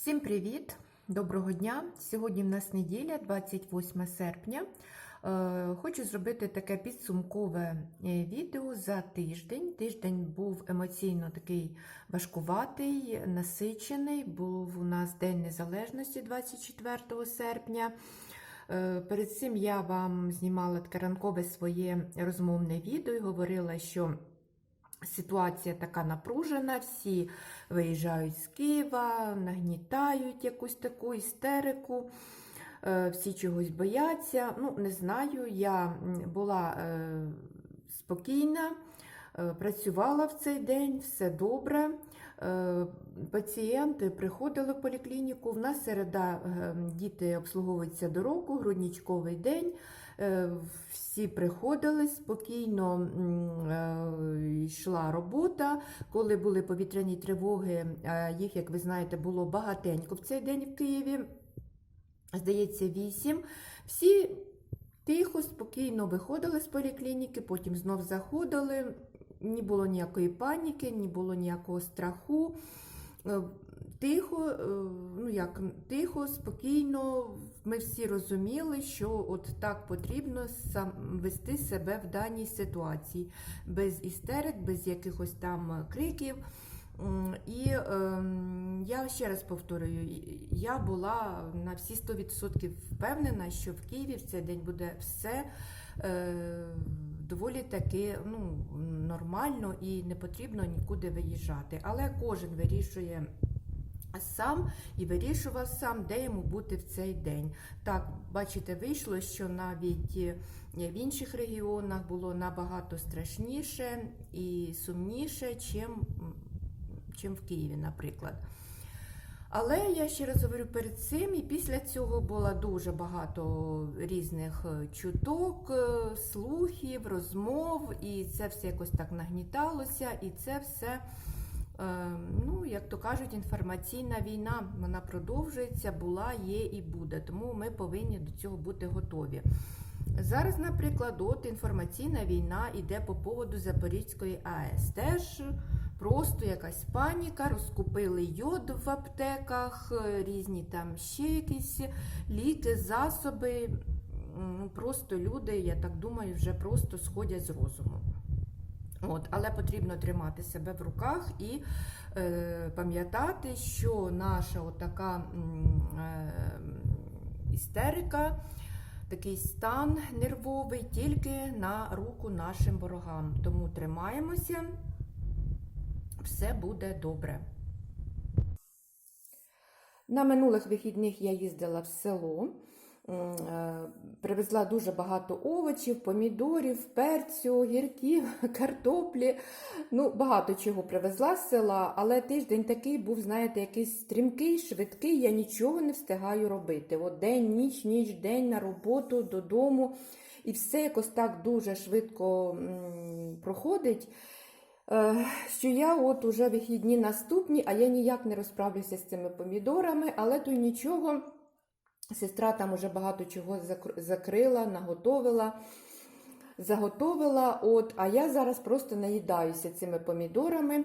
Всім привіт! Доброго дня! Сьогодні в нас неділя, 28 серпня. Е, Хочу зробити таке підсумкове е, відео за тиждень. Тиждень був емоційно такий важкуватий, насичений. Був у нас День Незалежності 24 серпня. Е, Перед цим я вам знімала таке ранкове своє розмовне відео і говорила, що Ситуація така напружена, всі виїжджають з Києва, нагнітають якусь таку істерику, е, всі чогось бояться. Ну, не знаю, я була е, спокійна, е, працювала в цей день, все добре. Пацієнти приходили в поліклініку. В нас середа діти обслуговуються до року, груднічковий день. Е, Всі приходили спокійно е, йшла робота. Коли були повітряні тривоги, е, їх, як ви знаєте, було багатенько в цей день в Києві. Здається, вісім. Всі тихо, спокійно виходили з поліклініки, потім знов заходили. Не було ніякої паніки, не було ніякого страху. Тихо, е, ну як тихо, спокійно. Ми всі розуміли, що от так потрібно сам вести себе в даній ситуації, без істерик, без якихось там криків. І е, я ще раз повторюю, я була на всі 100% впевнена, що в Києві в цей день буде все е, доволі таки ну, нормально і не потрібно нікуди виїжджати. Але кожен вирішує. Сам і вирішував сам, де йому бути в цей день. Так, бачите, вийшло, що навіть е, в інших регіонах було набагато страшніше і сумніше, чим, чим в Києві, наприклад. Але я ще раз говорю перед цим, і після цього було дуже багато різних е, чуток, е, слухів, розмов, і це все якось так нагніталося, і це все. Е, Ну, як то кажуть, інформаційна війна вона продовжується, була, є і буде. Тому ми повинні до цього бути готові. Зараз, наприклад, от інформаційна війна йде по поводу Запорізької АЕС. Теж просто якась паніка, розкупили йод в аптеках, е, різні там ще якісь ліки, засоби. Просто люди, я так думаю, вже просто сходять з розуму. От, але потрібно тримати себе в руках і е, пам'ятати, що наша отака е, істерика, такий стан нервовий тільки на руку нашим ворогам. Тому тримаємося, все буде добре. На минулих вихідних я їздила в село. Е, Привезла дуже багато овочів, помідорів, перцю, гірків, картоплі. Ну, багато чого привезла з села, але тиждень такий був, знаєте, якийсь стрімкий, швидкий, я нічого не встигаю робити. От день, ніч, ніч, день на роботу, додому. І все якось так дуже швидко проходить. Е, Що я от уже вихідні наступні, а я ніяк не розправлюся з цими помідорами, але то нічого. Сестра там уже багато чого зак- закрила, наготовила, заготовила. От, а я зараз просто наїдаюся цими помідорами.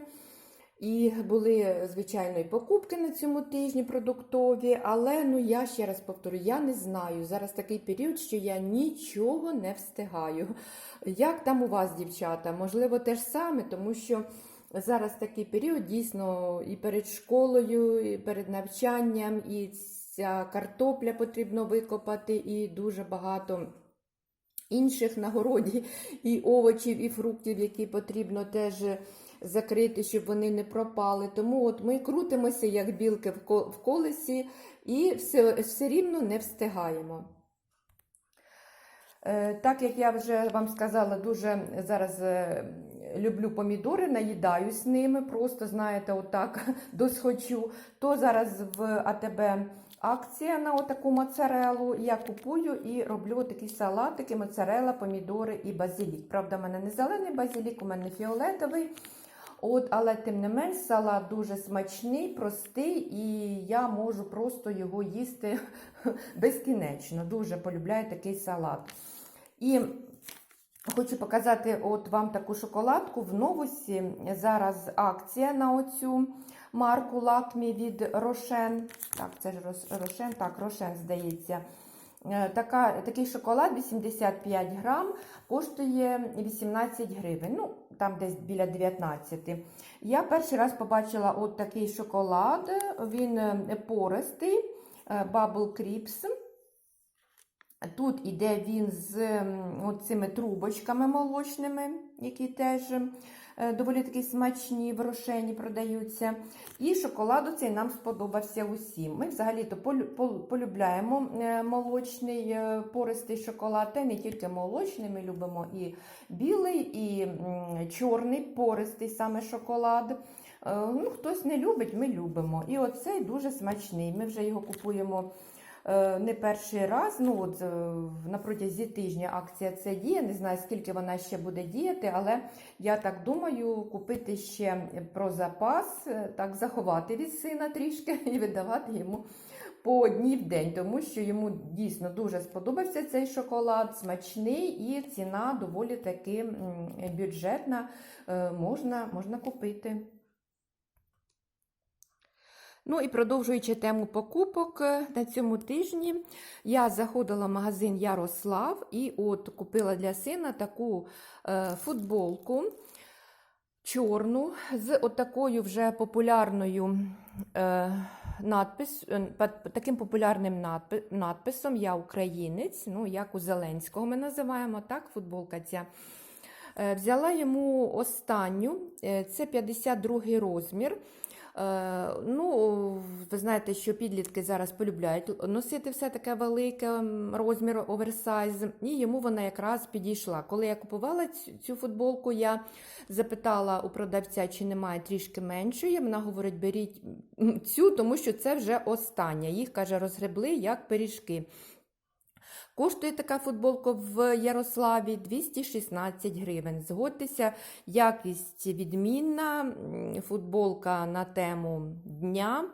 І були, звичайно, і покупки на цьому тижні продуктові, але ну я ще раз повторю, я не знаю. Зараз такий період, що я нічого не встигаю. Як там у вас, дівчата? Можливо, те ж саме, тому що зараз такий період дійсно і перед школою, і перед навчанням, і ця картопля потрібно викопати, і дуже багато інших на городі і овочів, і фруктів, які потрібно теж закрити, щоб вони не пропали. Тому от ми крутимося, як білки в колесі, і все, все рівно не встигаємо. Е, Так як я вже вам сказала, дуже зараз е, люблю помідори, наїдаюсь ними, просто, знаєте, отак досхочу, то зараз в АТБ акція на отаку моцарелу. Я купую і роблю такі салатики, моцарела, помідори і базилік. Правда, в мене не зелений базилік, у мене фіолетовий. От, але тим не менш, салат дуже смачний, простий, і я можу просто його їсти безкінечно. Дуже полюбляю такий салат. І хочу показати от вам таку шоколадку в новусі. Зараз акція на оцю марку Лакмі від Рошен. Так, це ж Рошен, так, Рошен, здається. Е, Така, такий шоколад 85 грам коштує 18 гривень. Ну, там десь біля 19. Я перший раз побачила от такий шоколад. Він е, пористий, е, Bubble Crips. Тут іде він з цими трубочками молочними, які теж доволі такі смачні в продаються. І шоколад цей нам сподобався усім. Ми взагалі-то полюбляємо е, молочний е, пористий шоколад, та не тільки молочний, ми любимо і білий, і чорний пористий саме шоколад. Е, Ну, хтось не любить, ми любимо. І оцей дуже смачний. Ми вже його купуємо е, не перший раз. Ну, от, е, на протязі тижня акція це діє. Не знаю, скільки вона ще буде діяти, але я так думаю, купити ще про запас, е, так заховати від сина трішки і видавати йому по одній в день, тому що йому дійсно дуже сподобався цей шоколад, смачний і ціна доволі таки бюджетна. е, Можна, можна купити. Ну і продовжуючи тему покупок е, на цьому тижні, я заходила в магазин Ярослав і от купила для сина таку е, футболку чорну з от такою вже популярною е, надпис, таким популярним надпи- надписом Я українець, ну як у Зеленського ми називаємо так, футболка ця. Взяла йому останню, це 52 розмір. Е, Ну, ви знаєте, що підлітки зараз полюбляють носити все таке велике розмір оверсайз, і йому вона якраз підійшла. Коли я купувала цю, цю футболку, я запитала у продавця, чи немає трішки меншої. Вона говорить, беріть цю, тому що це вже остання. Їх каже, розгребли як пиріжки. Коштує така футболка в Ярославі 216 гривень. Згодьтеся, якість відмінна, футболка на тему дня.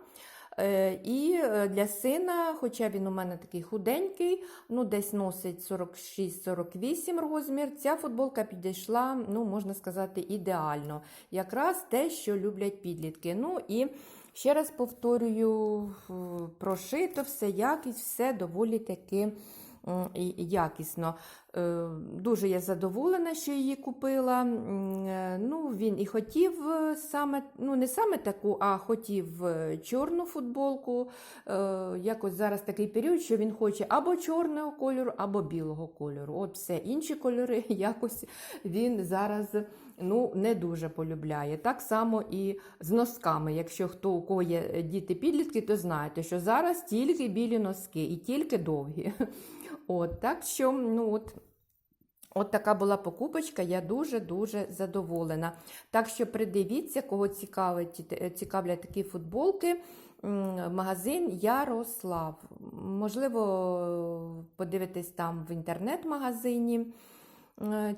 Е, І е, для сина, хоча він у мене такий худенький, ну десь носить 46-48 розмір, ця футболка підійшла, ну можна сказати, ідеально. Якраз те, що люблять підлітки. Ну і ще раз повторюю, прошито все, якість, все доволі таки і- якісно. Е, Дуже я задоволена, що її купила. Е, Ну, він і хотів е, саме, ну не саме таку, а хотів чорну футболку. Якось зараз такий період, що він хоче або чорного кольору, або білого кольору. От все інші кольори якось він зараз ну, не дуже полюбляє. Так само і з носками. Якщо хто у кого є е, діти-підлітки, то знаєте, що зараз тільки білі носки і тільки довгі. От, так що, ну от. От така була покупочка, я дуже-дуже задоволена. Так що придивіться, кого цікавить, е, цікавлять такі футболки. Магазин Ярослав. Можливо, подивитись там в інтернет-магазині е,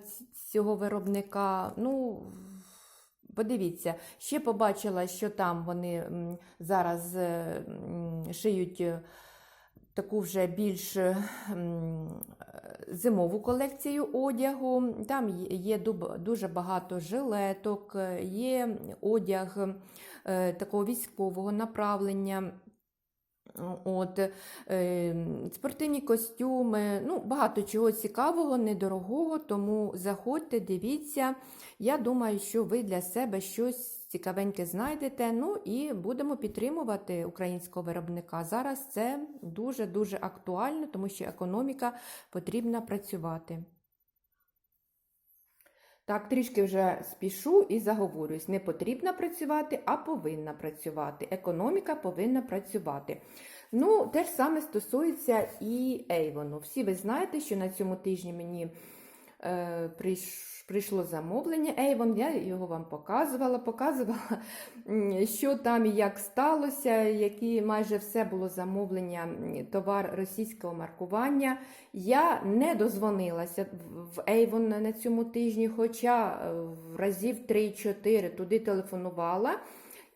цього виробника. Ну, подивіться, ще побачила, що там вони зараз е, шиють. Е, таку вже більш зимову колекцію одягу. Там є- є дуже багато жилеток, е, є одяг е, такого військового направлення. От, е, спортивні костюми, ну, багато чого цікавого, недорогого, тому заходьте, дивіться. Я думаю, що ви для себе щось цікавеньке знайдете. Ну і будемо підтримувати українського виробника. Зараз це дуже-дуже актуально, тому що економіка потрібна працювати. Так, трішки вже спішу і заговорюсь. Не потрібно працювати, а повинна працювати. Економіка повинна працювати. Ну, те ж саме стосується і Ейвону. Всі ви знаєте, що на цьому тижні мені е, прийш, прийшло замовлення Avon, я його вам показувала, показувала, що там і як сталося, які майже все було замовлення, товар російського маркування. Я не дозвонилася в- Ейвон на цьому тижні, хоча е, разів 3-4 туди телефонувала.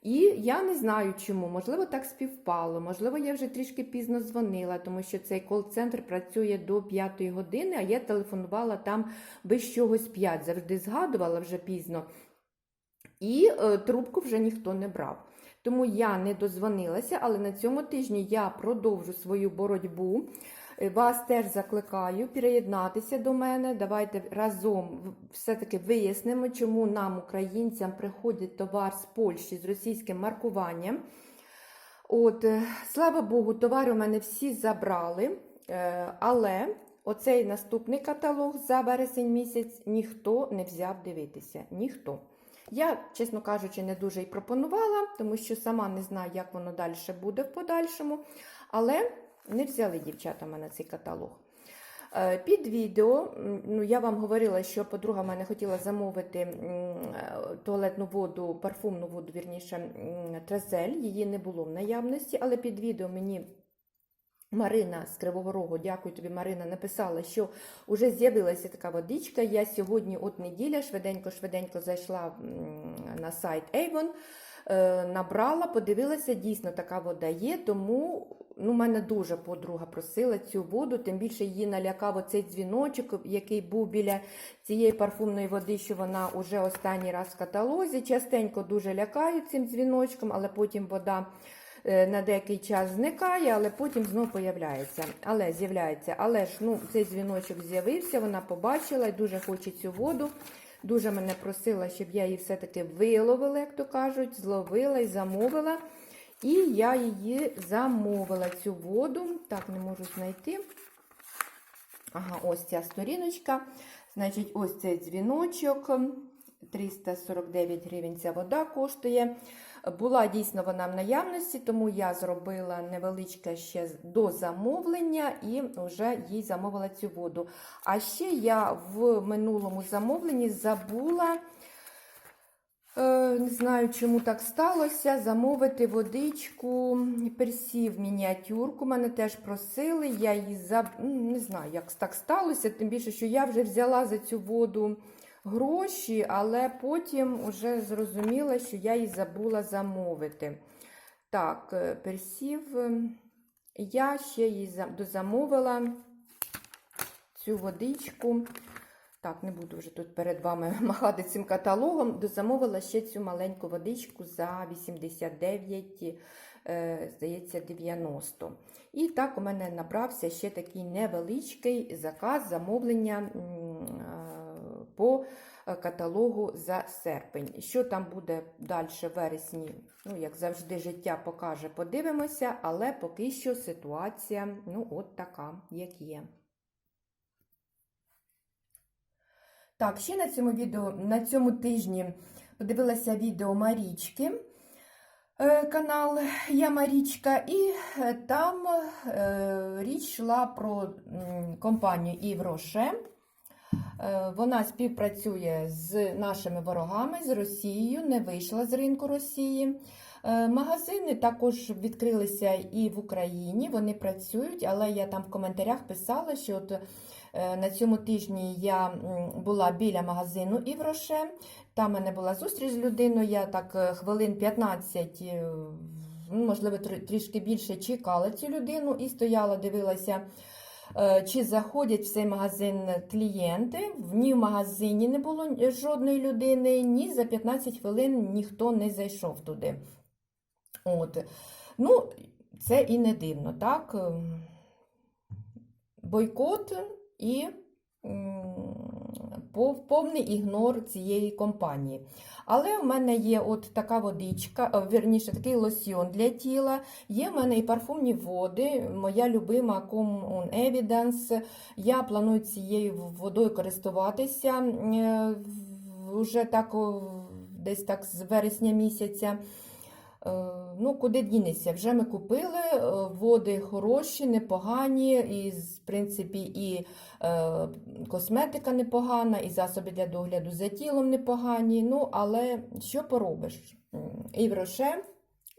І я не знаю чому, можливо, так співпало, можливо, я вже трішки пізно дзвонила, тому що цей кол-центр працює до 5 години, а я телефонувала там без чогось 5, завжди згадувала вже пізно. І е, трубку вже ніхто не брав. тому я не дозвонилася, але на цьому тижні я продовжу свою боротьбу. Е, Вас теж закликаю приєднатися до мене. Давайте разом все-таки вияснимо, чому нам, українцям, приходить товар з Польщі з російським маркуванням. От, е, слава Богу, товари у мене всі забрали, е, але оцей наступний каталог за вересень місяць ніхто не взяв дивитися. Ніхто. Я, чесно кажучи, не дуже і пропонувала, тому що сама не знаю, як воно далі буде в подальшому. Але не взяли дівчата мене цей каталог. Е, Під відео, ну я вам говорила, що подруга мене хотіла замовити е, туалетну воду, парфумну воду, вірніше, м, Трезель. Її не було в наявності, але під відео мені Марина з Кривого Рогу, дякую тобі, Марина, написала, що вже з'явилася така водичка. Я сьогодні, от неділя, швиденько-швиденько зайшла на сайт Avon, е, набрала, подивилася, дійсно така вода є, тому ну, мене дуже подруга просила цю воду, тим більше її налякав оцей дзвіночок, який був біля цієї парфумної води, що вона вже останній раз в каталозі. Частенько дуже лякають цим дзвіночком, але потім вода е, на деякий час зникає, але потім знову появляється. Але з'являється. Але ж ну, цей дзвіночок з'явився, вона побачила і дуже хоче цю воду. Дуже мене просила, щоб я її все-таки виловила, як то кажуть, зловила і замовила. І я її замовила цю воду. Так, не можу знайти. Ага, ось ця сторіночка. Значить, ось цей дзвіночок. 349 гривень ця вода коштує. Була дійсно вона в наявності, тому я зробила невеличке ще до замовлення і вже їй замовила цю воду. А ще я в минулому замовленні забула. Е, Не знаю, чому так сталося. Замовити водичку персів мініатюрку. Мене теж просили. Я її заб... ну, не знаю, як так сталося. Тим більше, що я вже взяла за цю воду гроші, але потім вже зрозуміла, що я її забула замовити. Так, е, персів. е, Я ще її за- дозамовила цю водичку. Так, не буду вже тут перед вами махати цим каталогом. Дозамовила ще цю маленьку водичку за 89, е, здається, 90. І так у мене набрався ще такий невеличкий заказ замовлення е, по каталогу за серпень. Що там буде далі в вересні? Ну, як завжди, життя покаже, подивимося, але поки що ситуація ну, от така, як є. Так, ще на цьому відео, на цьому тижні подивилася відео Марічки, е, канал Я Марічка, і е, там е, річ йшла про компанію Івроше. Вона співпрацює з нашими ворогами, з Росією, не вийшла з ринку Росії. Магазини також відкрилися і в Україні, вони працюють, але я там в коментарях писала, що от на цьому тижні я була біля магазину Івроше. Там в мене була зустріч з людиною, я так е, хвилин 15, е, ну, можливо, трішки більше чекала цю людину і стояла, дивилася. е, Чи заходять в цей магазин клієнти? Ні в магазині не було жодної людини, ні за 15 хвилин ніхто не зайшов туди. От. Ну, це і не дивно, так? Ем, Бойкот і повний ігнор цієї компанії. Але в мене є от така водичка, а, вірніше, такий лосьйон для тіла. Є в мене і парфумні води, моя любима Common Evidence. Я планую цією водою користуватися е, вже так, десь так з вересня місяця. Е, Ну, куди дінеться? Вже ми купили, е, води хороші, непогані, і, в принципі, і е, косметика непогана, і засоби для догляду за тілом непогані. Ну, але що поробиш? Івроше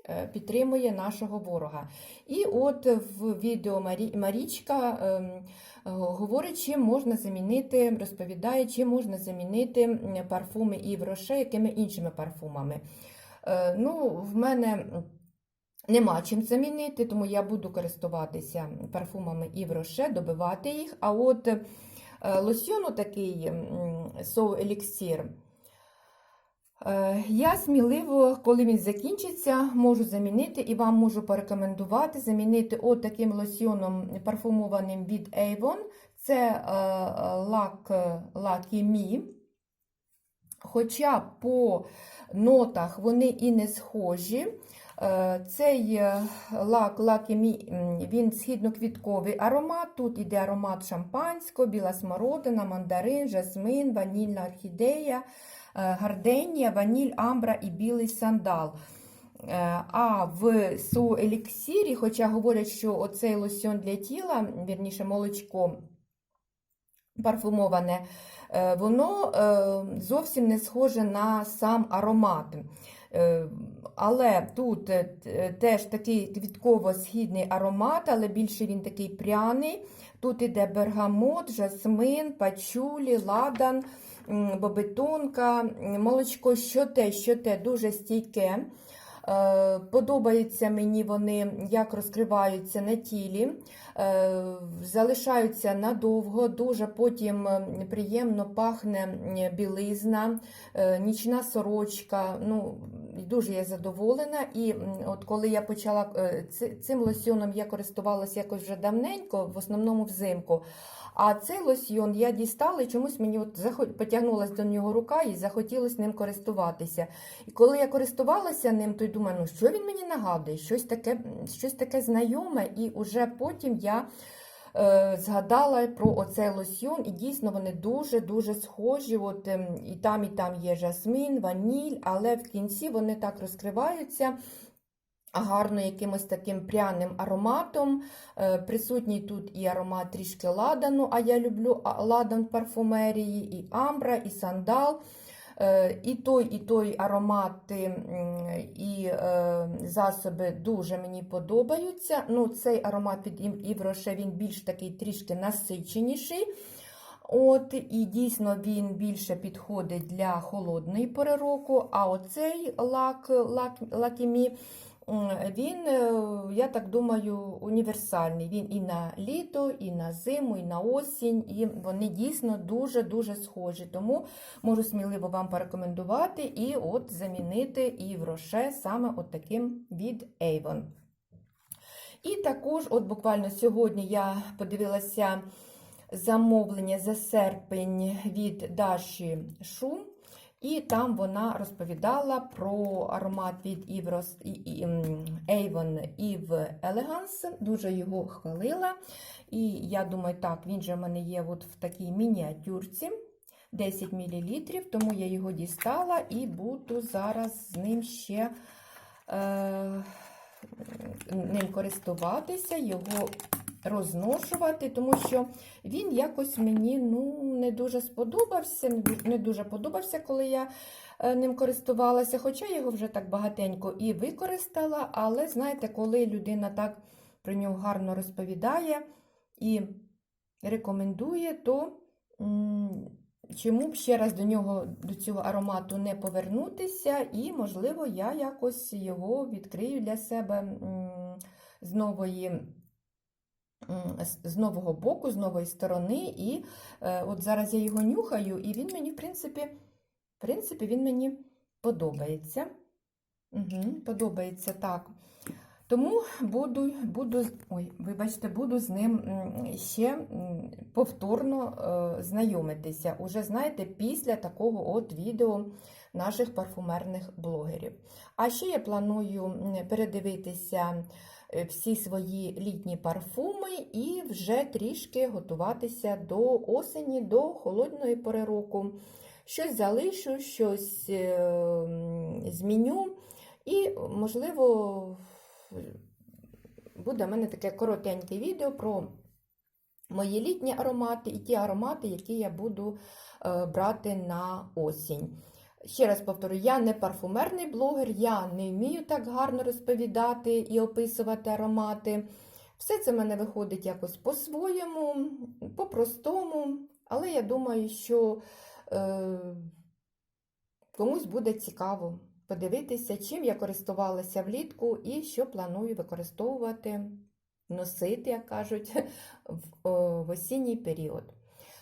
е, підтримує нашого ворога. І от в відео Марі... Марічка ем, говорить, чим можна замінити, розповідає, чим можна замінити парфуми Івроше, якими іншими парфумами. Е, Ну, в мене нема чим замінити, тому я буду користуватися парфумами Івроше, добивати їх. А от е, лосьйон такий So Elixir, Е, Я сміливо, коли він закінчиться, можу замінити і вам можу порекомендувати замінити от таким лосьйоном парфумованим від Avon. Це лак е, Lucky Me. Хоча по нотах вони і не схожі. Е, Цей е, лак Lucky він східно-квітковий аромат. Тут іде аромат шампанського, біла смородина, мандарин, жасмин, ванільна орхідея, е, гарденія, ваніль, амбра і білий сандал. А в суеліксірі, хоча говорять, що оцей лосьон для тіла, вірніше молочко парфумоване, воно е, зовсім не схоже на сам аромат. Е, Але тут е, теж такий квітково-східний аромат, але більше він такий пряний. Тут іде бергамот, жасмин, пачулі, ладан, бобетонка, молочко, що те, що те, дуже стійке. Е, Подобаються мені вони, як розкриваються на тілі, е, залишаються надовго, дуже потім приємно пахне білизна, е, нічна сорочка. Ну, дуже я задоволена. І от коли я почала цим лосьоном я користувалася якось вже давненько, в основному взимку. А цей лосьйон я дістала і чомусь мені от потягнулася до нього рука і захотілося ним користуватися. І коли я користувалася ним, то думаю, ну що він мені нагадує? Щось таке, щось таке знайоме, і уже потім я е, згадала про оцей лосьйон, і дійсно вони дуже-дуже схожі. От, ем, і там, і там є жасмін, ваніль, але в кінці вони так розкриваються. Гарно якимось таким пряним ароматом. Е, Присутній тут і аромат трішки ладану, а я люблю ладан парфумерії, і амбра, і сандал. Е, І той, і той аромати і е, засоби дуже мені подобаються. Ну, Цей аромат від Івроше він більш такий трішки насиченіший. От, І дійсно він більше підходить для холодної пори року. А оцей лак, лак, лакімі, він, е, я так думаю, універсальний. Він і на літо, і на зиму, і на осінь, і вони дійсно дуже-дуже схожі. Тому можу сміливо вам порекомендувати і от замінити і в роше саме от таким від Avon. І також, от буквально сьогодні я подивилася замовлення за серпень від Даші Шум. І там вона розповідала про аромат від Іврос і- і, м, Avon Eve Elegance. Дуже його хвалила. І я думаю, так, він же в мене є от в такій мініатюрці 10 мл, тому я його дістала і буду зараз з ним ще е, ним користуватися, його розношувати, тому що він якось мені ну, не дуже сподобався, не дуже подобався, коли я е, ним користувалася, хоча я його вже так багатенько і використала, але знаєте, коли людина так про нього гарно розповідає і рекомендує, то чому б ще раз до нього, до цього аромату не повернутися, і, можливо, я якось його відкрию для себе з нової. З- нового боку, з нової сторони, і е, от зараз я його нюхаю, і він мені, в принципі, в принципі, він мені подобається. Угу, подобається так. Тому буду, буду, ой, вибачте, буду з ним ще повторно е, знайомитися. Уже, знаєте, після такого от відео наших парфумерних блогерів. А ще я планую передивитися всі свої літні парфуми і вже трішки готуватися до осені, до холодної пори року. Щось залишу, щось е, зміню. І, можливо, буде в мене таке коротеньке відео про мої літні аромати і ті аромати, які я буду е, брати на осінь. Ще раз повторю, я не парфумерний блогер, я не вмію так гарно розповідати і описувати аромати. Все це в мене виходить якось по-своєму, по-простому, але я думаю, що е, комусь буде цікаво подивитися, чим я користувалася влітку і що планую використовувати, носити, як кажуть, в, в осінній період.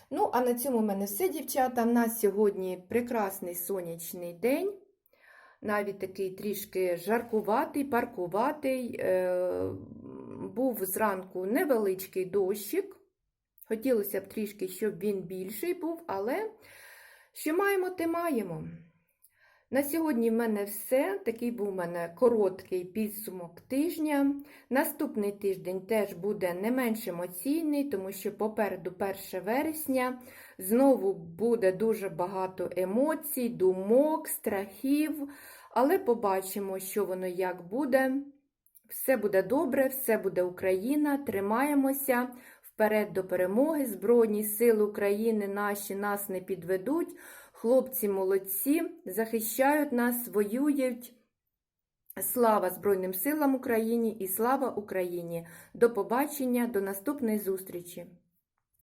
Ну, а на цьому в мене все, дівчата. У нас сьогодні прекрасний сонячний день. навіть такий трішки жаркуватий, паркуватий. Е, Був зранку невеличкий дощик. Хотілося б трішки, щоб він більший був, але що маємо, те маємо. На сьогодні в мене все. Такий був у мене короткий підсумок тижня. Наступний тиждень теж буде не менш емоційний, тому що попереду 1 вересня знову буде дуже багато емоцій, думок, страхів. Але побачимо, що воно як буде. Все буде добре, все буде Україна. Тримаємося вперед до перемоги. Збройні сили України наші нас не підведуть. Хлопці молодці, захищають нас, воюють. Слава Збройним силам України і слава Україні! До побачення, до наступної зустрічі!